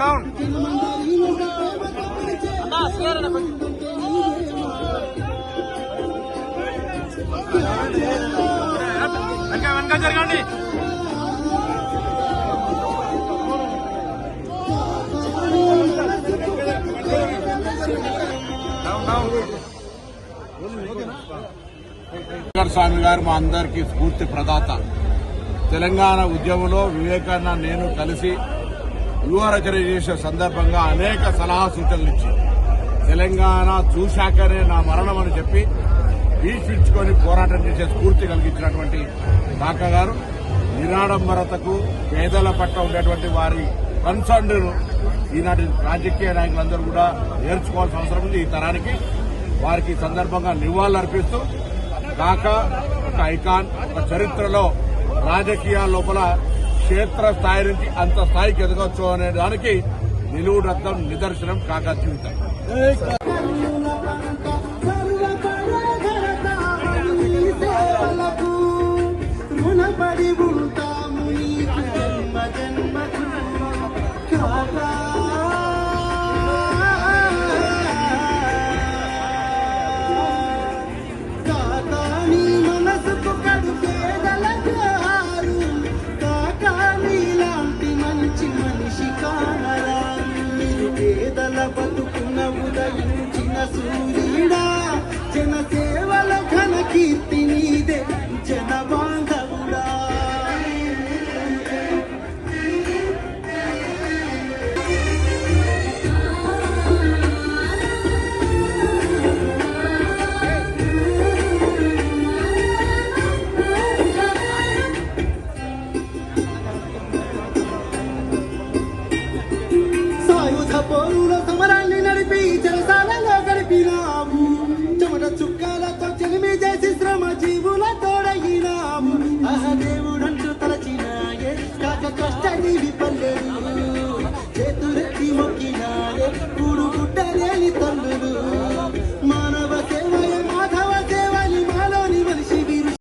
Down వెనక వెనక జరగండి. స్వామి గారు మా అందరికీ స్ఫూర్తి ప్రదాత. తెలంగాణ ఉద్యమంలో వివేకానంద నేను కలిసి యువ చేసే సందర్భంగా అనేక సలహా సూచనలు ఇచ్చి తెలంగాణ చూశాకనే నా మరణం అని చెప్పి వీక్షించుకొని పోరాటం చేసే స్ఫూర్తి కలిగించినటువంటి కాకా గారు నిరాడంబరతకు పేదల పట్ల ఉండేటువంటి వారి కన్సర్న్ ఈనాటి రాజకీయ నాయకులందరూ కూడా నేర్చుకోవాల్సిన అవసరం ఉంది. ఈ తరానికి వారికి సందర్భంగా నివాళులర్పిస్తూ కాక ఒక ఐకాన్ ఒక చరిత్రలో రాజకీయాల లోపల క్షేత్ర స్థాయి నుంచి అంత స్థాయికి ఎదగవచ్చు అనే దానికి నిలువుడద్దం నిదర్శనం కాకా జీవితం ఉంటాము జన్మ Oh.